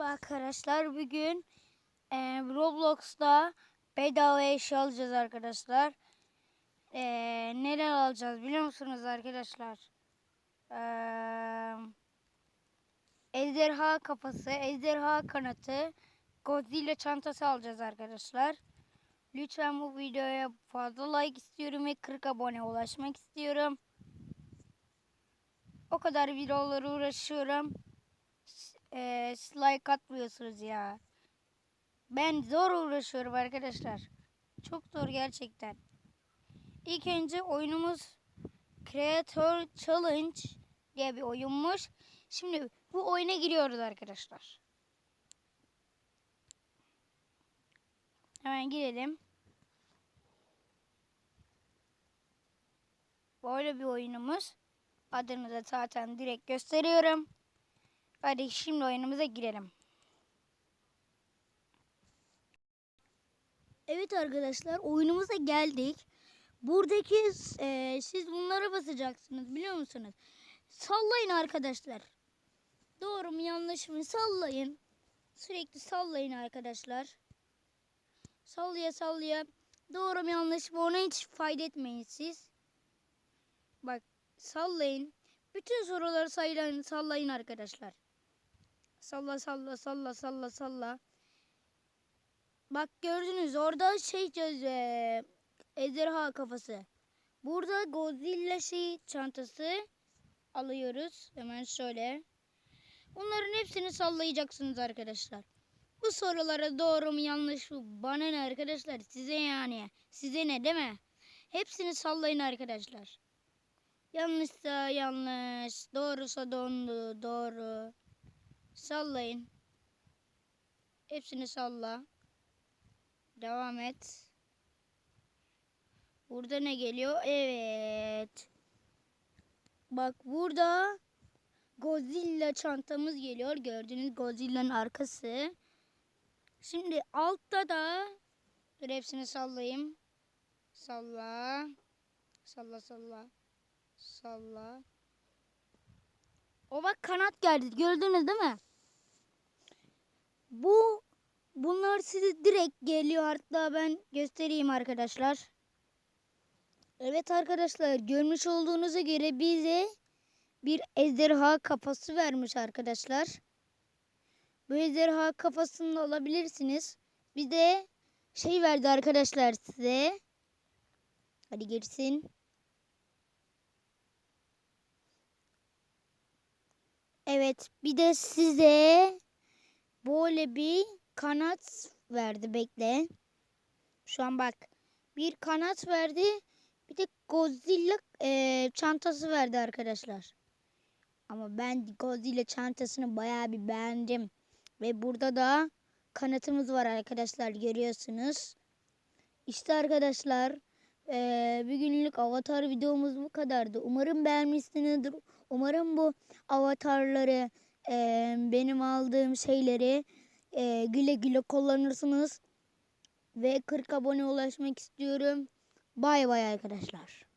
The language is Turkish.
Arkadaşlar bugün e, Roblox'ta bedava eşya alacağız arkadaşlar. E, neler alacağız biliyor musunuz arkadaşlar? E, ejderha kafası, ejderha kanatı, Godzilla çantası alacağız arkadaşlar. Lütfen bu videoya fazla like istiyorum ve 40 abone ulaşmak istiyorum. O kadar videolara uğraşıyorum e, like atmıyorsunuz ya. Ben zor uğraşıyorum arkadaşlar. Çok zor gerçekten. İlk önce oyunumuz Creator Challenge diye bir oyunmuş. Şimdi bu oyuna giriyoruz arkadaşlar. Hemen girelim. Böyle bir oyunumuz. Adını da zaten direkt gösteriyorum. Hadi şimdi oyunumuza girelim. Evet arkadaşlar oyunumuza geldik. Buradaki e, siz bunlara basacaksınız biliyor musunuz? Sallayın arkadaşlar. Doğru mu yanlış mı sallayın. Sürekli sallayın arkadaşlar. Sallaya sallaya. Doğru mu yanlış mı ona hiç fayda etmeyin siz. Bak sallayın. Bütün soruları sayın, sallayın arkadaşlar. Salla salla salla salla salla. Bak gördünüz orada şey e, ejderha kafası. Burada Godzilla şey çantası alıyoruz. Hemen şöyle. Bunların hepsini sallayacaksınız arkadaşlar. Bu sorulara doğru mu yanlış mı bana ne arkadaşlar size yani. Size ne değil mi? Hepsini sallayın arkadaşlar. Yanlışsa yanlış, doğrusa dondu, doğru. Sallayın. Hepsini salla. Devam et. Burada ne geliyor? Evet. Bak burada Godzilla çantamız geliyor. Gördüğünüz Godzilla'nın arkası. Şimdi altta da dur hepsini sallayayım. Salla. Salla salla. Salla. O bak kanat geldi. Gördünüz değil mi? Bu bunlar size direkt geliyor. Hatta ben göstereyim arkadaşlar. Evet arkadaşlar görmüş olduğunuza göre bize bir ejderha kafası vermiş arkadaşlar. Bu ejderha kafasını alabilirsiniz. Bir de şey verdi arkadaşlar size. Hadi girsin. Evet bir de size böyle bir kanat verdi bekle. Şu an bak bir kanat verdi bir de Godzilla e, çantası verdi arkadaşlar. Ama ben Godzilla çantasını bayağı bir beğendim. Ve burada da kanatımız var arkadaşlar görüyorsunuz. İşte arkadaşlar e, bir günlük avatar videomuz bu kadardı. Umarım beğenmişsinizdir. Umarım bu avatarları e, benim aldığım şeyleri e, güle güle kullanırsınız. Ve 40 abone ulaşmak istiyorum. Bay bay arkadaşlar.